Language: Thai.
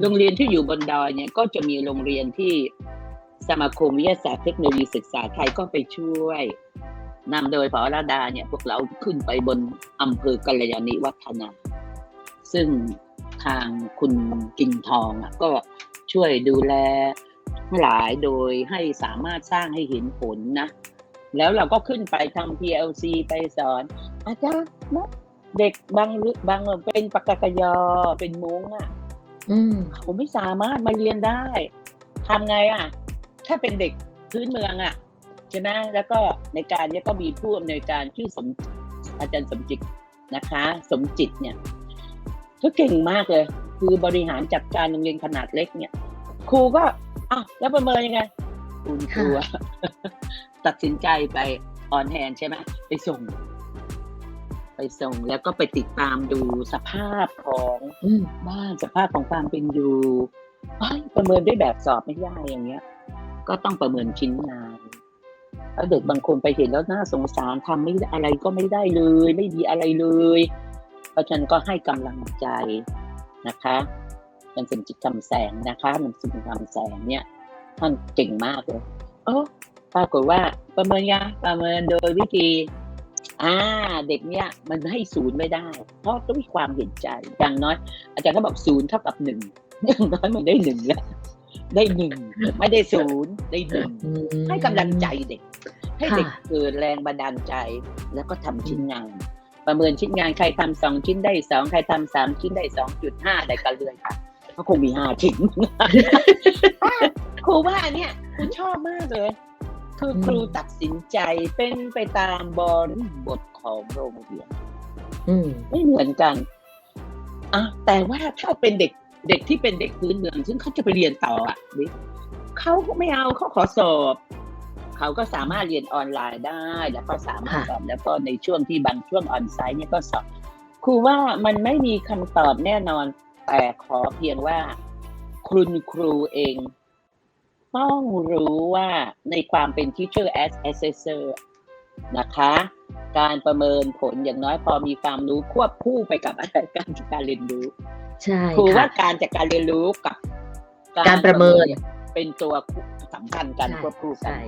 โรงเรียนที่อยู่บนดอยเนี่ยก็จะมีโรงเรียนที่สมาคมวิทยาศาสตร์เทคโนโลยีศึกษาไทยก็ไปช่วยนำโดยพอราดาเนี่ยพวกเราขึ้นไปบนอำเภอกัลยาณิวัฒนา ซึ่งทางคุณกิงทองก็ช่วยดูแลหลายโดยให้สามารถสร้างให้เห็นผลนะ แล้วเราก็ขึ้นไปทำ PLC ไปสอน อาจารย์นะเด็กบางบางเป็นปากกยอเป็นมุ้งอะ อืมเขาไม่สามารถมาเรียนได้ทำไงอะ ถ้าเป็นเด็กพื้นเมืองอะใช่ไหมแล้วก็ในการเนี้ยก็มีผู้อำนวยการชื่อสมอาจารย์สมจิตนะคะ สมจิตเนี่ยก็เก่งมากเลย คือบริหารจัดการโรงเรียนขนาดเล็กเนี่ย ครูก็อ้าวแล้วประเมินยังไงคุณครูอะตัดสินใจไปออนแฮนใช่ไหมไปส่ง ไปส่ง แล้วก็ไปติดตามดูสภาพของอืมบ้านสภาพของความเป็นอยู่เอ้ยประเมินด้วยแบบสอบไม่ได้อย่างเงี้ย ก็ต้องประเมินชิ้นงานแล้วเด็กบางคนไปเห็นแล้วน่าสงสารทำไม่ได้อะไรก็ไม่ได้เลย ไม่ดีอะไรเลยเพราะฉะนันก็ให้กำลังใจนะคะมันเป็นจิตคำแสงนะคะ มันเป็นคำแสงเนี่ย ท่านเก่งมากเลยโอ้ปรากฏว่าประเมินยังประเมินโดยวิธี อ่าเด็กเนี่ยมันให้ศูนย์ไม่ได้ เพราะต้องมีความเห็นใจอย่างน้อย อาจารย์ก็บอกศูนย์เท่ากับหนึ่งอย่างน้อยมันได้หนึ่งแล้วได้หนึ่งไม่ได้ศูนย์ได้หนึ่งอืมให้กำลังใจเด็ก ให้เด็กค่ะเกิดแรงบันดาลใจ แล้วก็ทำชิ้นงาน ประเมินชิ้นงานใครทำสองชิ้นได้สองใครทำสามชิ้นได้สองจุดห้าได้กันเลยค่ะก็คงมีห้าชิ้นครูว่าเนี่ยครูชอบมากเลย คือครูตัดสินใจเป็นไปตามบริบทของโรงเรียนอืมไม่เหมือนกันอะแต่ว่าถ้าเป็นเด็กเด็กที่เป็นเด็กพื้นเมือง ซึ่งเขาจะไปเรียนต่ออะวิเขาก็ไม่เอาเขาขอสอบเขาก็สามารถเรียนออนไลน์ได้ แล้วก็สามารถค่ะสอบแล้วก็ในช่วงที่บางช่วงออนไซต์เนี่ยก็สอบครูว่ามันไม่มีคำตอบแน่นอน แต่ขอเพียงว่า คุณครูเอง ต้องรู้ว่าในความเป็น teacher as assessor นะคะ การประเมินผลอย่างน้อยพอมีความรู้ควบคู่ไปกับอะไรการจัดการเรียนรู้ใช่ครูว่าค่ะการจัดการเรียนรู้กับ การประเมินเป็นตัวสำคัญกันใช่ควบคู่กันใช่